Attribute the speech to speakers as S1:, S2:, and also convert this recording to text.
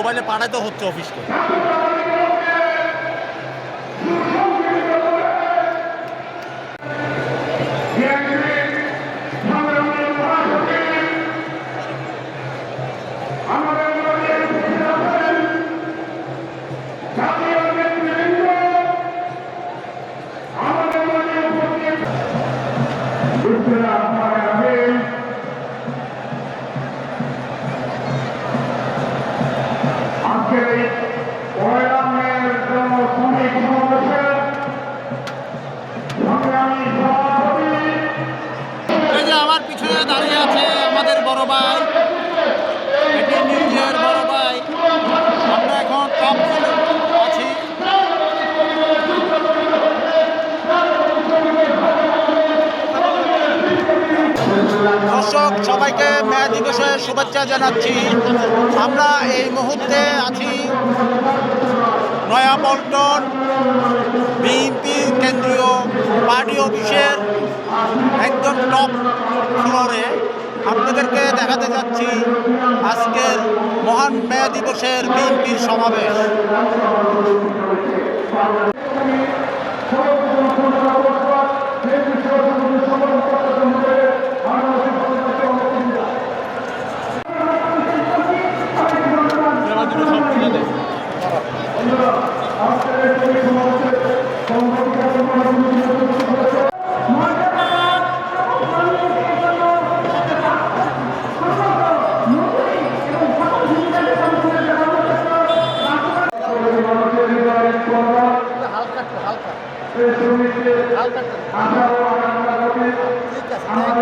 S1: এখানে পাঠাতে হচ্ছে অফিসকে।
S2: আজকের
S1: দাঁড়িয়ে আছে আমাদের বড় ভাই। এখন আছি। দর্শক, সবাইকে ম্যাচ দিবসের শুভেচ্ছা জানাচ্ছি। আমরা এই মুহূর্তে আছি নয়াপল্টন বিএনপি কেন্দ্রীয় পার্টি অফিসের একদম টপ ফ্লোরে আপনাদেরকে দেখাতে যাচ্ছি আজকের মহান মেয়া দিবসের বিএনপির সমাবেশ। হালকা হালকা